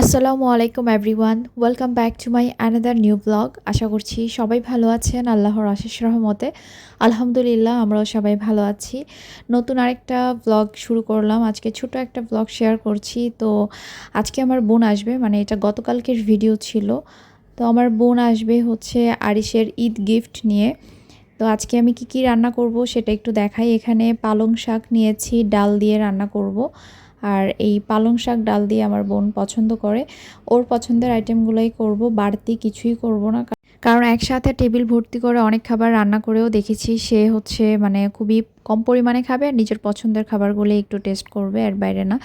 আসসালামু আলাইকুম everyone welcome back to my another new blog আশা করছি সবাই ভালো আছেন, আল্লাহর আশিস রহমতে। আলহামদুলিল্লাহ, আমরাও সবাই ভালো আছি। নতুন আরেকটা ব্লগ শুরু করলাম। আজকে ছোট একটা ব্লগ শেয়ার করছি। তো আজকে আমার বোন আসবে মানে এটা গতকালকের ভিডিও ছিল। তো আমার বোন আসবে হচ্ছে আরিসের ঈদ গিফট নিয়ে। তো আজকে আমি কি কি রান্না করব সেটা একটু দেখাই। এখানে পালং শাক নিয়েছি, ডাল দিয়ে রান্না করব। আর এই পালং শাক ডাল দিয়ে আমার বোন পছন্দ করে। ওর পছন্দের আইটেমগুলোই করব, বাড়তি কিছুই করব না। কারণ একসাথে টেবিল ভর্তি করে অনেক খাবার রান্না করেও দেখেছি, সে হচ্ছে মানে খুবই কম পরিমাণে খাবে আর নিজের পছন্দের খাবারগুলো একটু টেস্ট করবে আর বাইরে না।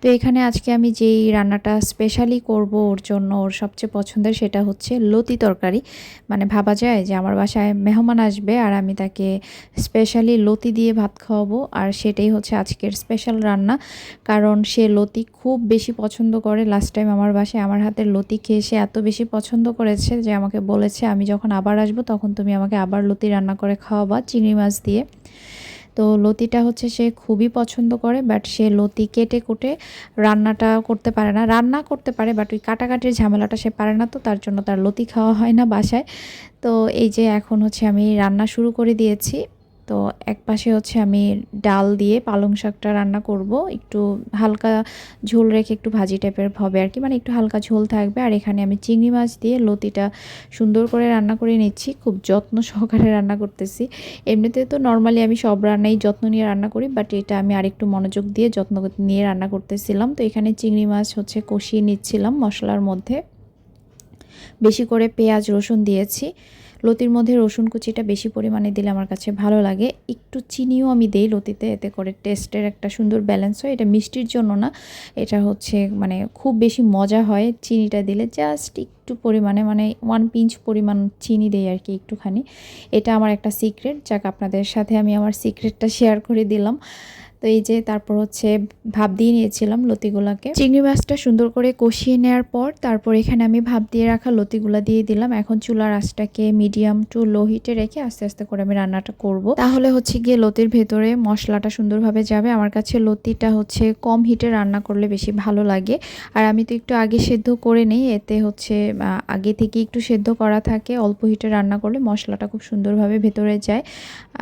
তো এখানে আজকে আমি যেই রান্নাটা স্পেশালি করব ওর জন্য ওর সবচেয়ে পছন্দের সেটা হচ্ছে লতি তরকারি। মানে ভাবা যায় যে আমার বাসায় মেহমান আসবে আর আমি তাকে স্পেশালি লতি দিয়ে ভাত খাওয়াবো আর সেটাই হচ্ছে আজকের স্পেশাল রান্না। কারণ সে লতি খুব বেশি পছন্দ করে। লাস্ট টাইম আমার বাসায় আমার হাতের লতি খেয়ে সে এত বেশি পছন্দ করেছে যে আমাকে বলেছে, আমি যখন আবার আসব তখন তুমি আমাকে আবার লতি রান্না করে খাওয়াবা চিংড়ি মাছ দিয়ে। তো লতিটা হচ্ছে সে খুবই পছন্দ করে বাট সে লতি কেটে কুটে রান্নাটা করতে পারে না। রান্না করতে পারে বাট ওই কাটাকাটির ঝামেলাটা সে পারে না তো, তার জন্য তার লতি খাওয়া হয় না বাসায়। তো এই যে এখন হচ্ছে আমি রান্না শুরু করে দিয়েছি। তো এক পাশে হচ্ছে আমি ডাল দিয়ে পালং শাকটা রান্না করব। একটু হালকা ঝোল রেখে একটু ভাজি টাইপের হবে আর কি। মানে একটু হালকা ঝোল থাকবে। আর এখানে আমি চিংড়ি মাছ দিয়ে লতিটা সুন্দর করে রান্না করে নিচ্ছি। খুব যত্ন সহকারে রান্না করতেছি। এমনিতে তো নর্মালি আমি সব রান্নাই যত্ন নিয়ে রান্না করি বাট এটা আমি আরেকটু মনোযোগ দিয়ে যত্ন নিয়ে রান্না করতেছিলাম। তো এখানে চিংড়ি মাছ হচ্ছে কষিয়ে নিচ্ছিলাম মশলার মধ্যে। বেশি করে পেঁয়াজ, রসুন দিয়েছি। লতির মধ্যে রসুন কুচিটা বেশি পরিমাণে দিলে আমার কাছে ভালো লাগে। একটু চিনিও আমি দেই লতিতে, এতে করে টেস্টের একটা সুন্দর ব্যালেন্স হয়। এটা মিষ্টির জন্য না, এটা হচ্ছে মানে খুব বেশি মজা হয় চিনিটা দিলে। জাস্ট একটু পরিমাণে মানে ওয়ান পিঞ্চ পরিমাণ চিনি দেই আর কি একটুখানি। এটা আমার একটা সিক্রেট যাক আপনাদের সাথে আমি আমার সিক্রেটটা শেয়ার করে দিলাম। তো এই যে তারপর হচ্ছে ভাব দিয়ে নিয়েছিলাম লতিগুলাকে। চিংড়ি মাছটা সুন্দর করে কষিয়ে নেওয়ার পর তারপর এখানে আমি ভাব দিয়ে রাখা লতিগুলা দিয়ে দিলাম। এখন চুলার আঁচটাকে মিডিয়াম টু লো হিটে রেখে আস্তে আস্তে করে আমি রান্নাটা করব। তাহলে হচ্ছে গিয়ে লতির ভেতরে মশলাটা সুন্দরভাবে যাবে। আমার কাছে লতিটা হচ্ছে কম হিটে রান্না করলে বেশি ভালো লাগে। আর আমি তো একটু আগে সেদ্ধ করে নেই, এতে হচ্ছে আগে থেকে একটু সেদ্ধ করা থাকে, অল্প হিটে রান্না করলে মশলাটা খুব সুন্দরভাবে ভেতরে যায়।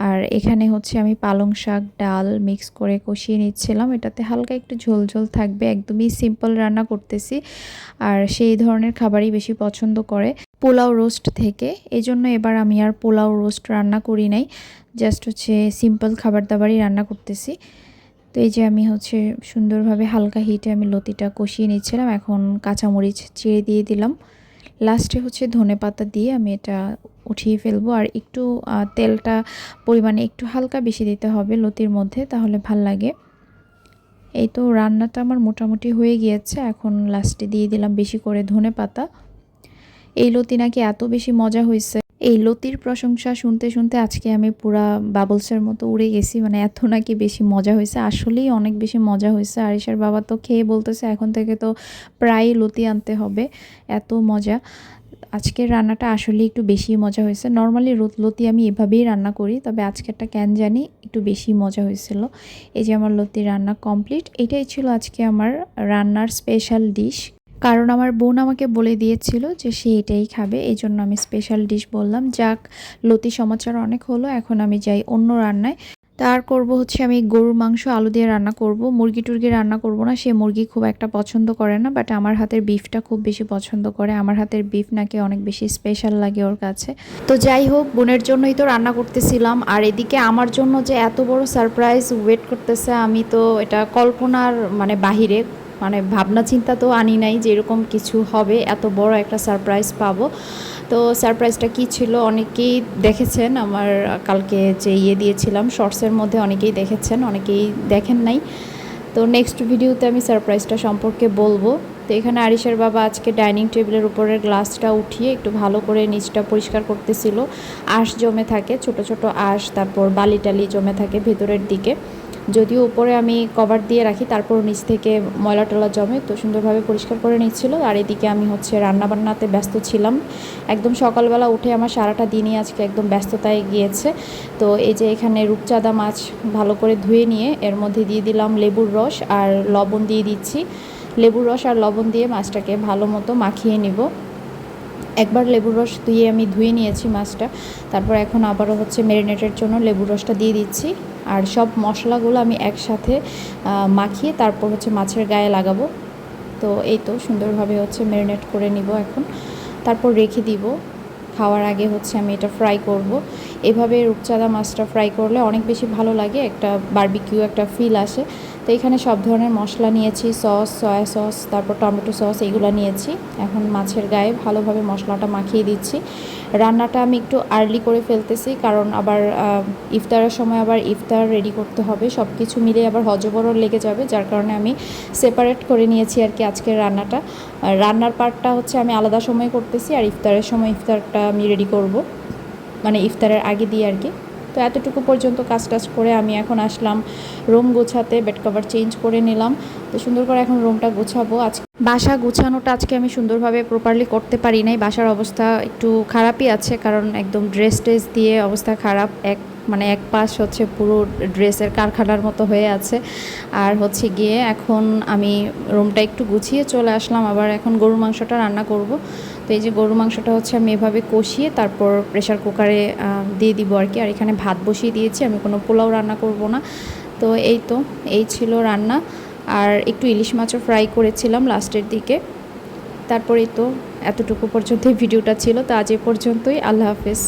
আর এখানে হচ্ছে আমি পালং শাক, ডাল মিক্স করে করে কষিয়ে নিচ্ছিলাম। এটাতে হালকা একটু ঝোল ঝোল থাকবে। একদমই সিম্পল রান্না করতেছি। আর সেই ধরনের খাবারই বেশি পছন্দ করে পোলাও রোস্ট থেকে। এই জন্য এবার আমি আর পোলাও রোস্ট রান্না করি নাই। জাস্ট হচ্ছে সিম্পল খাবার দাবারই রান্না করতেছি। তো এই যে আমি হচ্ছে সুন্দরভাবে হালকা হিটে আমি লতিটা কষিয়ে নিচ্ছিলাম। এখন কাঁচামরিচ চিড়ে দিয়ে দিলাম। লাস্টে হচ্ছে ধনে পাতা দিয়ে আমি এটা উঠিয়ে ফেলব। আর একটু তেলটা পরিমাণে একটু হালকা বেশি দিতে হবে লতির মধ্যে, তাহলে ভালো লাগে। এই তো রান্নাটা আমার মোটামুটি হয়ে গিয়েছে। এখন লাস্টে দিয়ে দিলাম বেশি করে ধনে পাতা। এই লতি নাকি এত বেশি মজা হয়েছে এই লতির প্রশংসা শুনতে শুনতে আজকে আমি পুরা বাবলসের মতো উড়ে গেছি। মানে এত নাকি বেশি মজা হয়েছে আসলেই অনেক বেশি মজা হয়েছে আরিসার বাবা তো খেয়ে বলতেছে, এখন থেকে তো প্রায় লতি আনতে হবে। এত মজা। আজকের রান্নাটা আসলে একটু বেশি মজা হয়েছে। নর্মালি লতি আমি এভাবেই রান্না করি, তবে আজকেরটা কেন জানি একটু বেশি মজা হয়েছিল। এই যে আমার লতি রান্না কমপ্লিট এটাই ছিল আজকে আমার রান্নার স্পেশাল ডিশ কারণ আমার বোন আমাকে বলে দিয়েছিল যে সে এটাই খাবে, এই জন্য আমি স্পেশাল ডিশ বললাম। যাক, লতি সমাচার অনেক হলো, এখন আমি যাই অন্য রান্নায়। তার করব হচ্ছে আমি গরুর মাংস, আলু দিয়ে রান্না করব। মুরগি টুরগি রান্না করব না, সে মুরগি খুব একটা পছন্দ করে না বাট আমার হাতের বিফটা খুব বেশি পছন্দ করে। আমার হাতের বিফ নাকি অনেক বেশি স্পেশাল লাগে ওর কাছে। তো যাই হোক, বোনের জন্যই তো রান্না করতেছিলাম। আর এদিকে আমার জন্য যে এত বড় সারপ্রাইজ ওয়েট করতেছে আমি তো এটা কল্পনার মানে বাহিরে মানে ভাবনা চিন্তা তো আনি নাই যে এরকম কিছু হবে, এত বড় একটা সারপ্রাইজ পাবো। তো সারপ্রাইজটা কি ছিল? অনেকেই দেখেছেন। আমার কালকে যে ইয়ে দিয়েছিলাম শর্টসের মধ্যে অনেকেই দেখেছেন, অনেকেই দেখেন নাই। তো নেক্সট ভিডিওতে আমি সারপ্রাইজটা সম্পর্কে বলব। তো এখানে আরিসের বাবা আজকে ডাইনিং টেবিলের উপরের গ্লাসটা উঠিয়ে একটু ভালো করে নিচটা পরিষ্কার করতেছিল। আঁশ জমে থাকে, ছোট ছোট আঁশ, তারপর বালি টালি জমে থাকে ভেতরের দিকে। যদিও উপরে আমি কভার দিয়ে রাখি, তারপর নিচ থেকে ময়লা টলা জমে তো সুন্দরভাবে পরিষ্কার করে নিচ্ছিল। আর এদিকে আমি হচ্ছে রান্নাবান্নাতে ব্যস্ত ছিলাম। একদম সকালবেলা উঠে আমার সারাটা দিনই আজকে একদম ব্যস্ততায় গিয়েছে। তো এই যে এখানে রূপচাঁদা মাছ ভালো করে ধুয়ে নিয়ে এর মধ্যে দিয়ে দিলাম লেবুর রস আর লবণ দিয়ে দিচ্ছি। লেবুর রস আর লবণ দিয়ে মাছটাকে ভালো মতো মাখিয়ে নিব। একবার লেবুর রস দিয়ে আমি ধুয়ে নিয়েছি মাছটা। তারপর এখন আবারও হচ্ছে ম্যারিনেটের জন্য লেবুর রসটা দিয়ে দিচ্ছি। আর সব মশলাগুলো আমি একসাথে মাখিয়ে তারপর হচ্ছে মাছের গায়ে লাগাবো। তো এই তো সুন্দরভাবে হচ্ছে ম্যারিনেট করে নিব এখন। তারপর রেখে দিব। খাওয়ার আগে হচ্ছে আমি এটা ফ্রাই করব। এভাবে রূপচাঁদা মাছটা ফ্রাই করলে অনেক বেশি ভালো লাগে, একটা বারবিকিউ একটা ফিল আসে। তো এখানে সব ধরনের মশলা নিয়েছি, সস, সয়া সস, তারপর টমেটো সস, এইগুলো নিয়েছি। এখন মাছের গায়ে ভালোভাবে মশলাটা মাখিয়ে দিচ্ছি। রান্নাটা আমি একটু আর্লি করে ফেলতেছি, কারণ আবার ইফতারের সময় আবার ইফতার রেডি করতে হবে। সব কিছু মিলে আবার হজবরল লেগে যাবে, যার কারণে আমি সেপারেট করে নিয়েছি আর কি আজকের রান্নাটা। রান্নার পার্টটা হচ্ছে আমি আলাদা সময় করতেছি, আর ইফতারের সময় ইফতারটা আমি রেডি করব। মানে ইফতারের আগে দিয়ে আর কি। তো এতটুকু পর্যন্ত কাজ টাজ করে আমি এখন আসলাম রুম গোছাতে বেড কভার চেঞ্জ করে নিলাম। তো সুন্দর করে এখন রুমটা গোছাবো। আজ বাসা গোছানোটা আজকে আমি সুন্দরভাবে প্রপারলি করতে পারি নাই। বাসার অবস্থা একটু খারাপই আছে, কারণ একদম ড্রেস ট্রেস দিয়ে অবস্থা খারাপ। এক মানে এক পাশ হচ্ছে পুরো ড্রেসের কারখানার মতো হয়ে আছে। আর হচ্ছে গিয়ে এখন আমি রুমটা একটু গুছিয়ে চলে আসলাম। আবার এখন গরুর মাংসটা রান্না করব। তো এই যে গরু মাংসটা হচ্ছে আমি এভাবে কষিয়ে তারপর প্রেশার কুকারে দিয়ে দিব আর কি। আর এখানে ভাত বসিয়ে দিয়েছি, আমি কোনো পোলাও রান্না করব না। তো এই তো, এই ছিল রান্না। আর একটু ইলিশ মাছও ফ্রাই করেছিলাম লাস্টের দিকে। তারপরে তো, এতটুকু পর্যন্তই ভিডিওটা ছিল। তো আজ এ পর্যন্তই, আল্লাহ হাফেজ।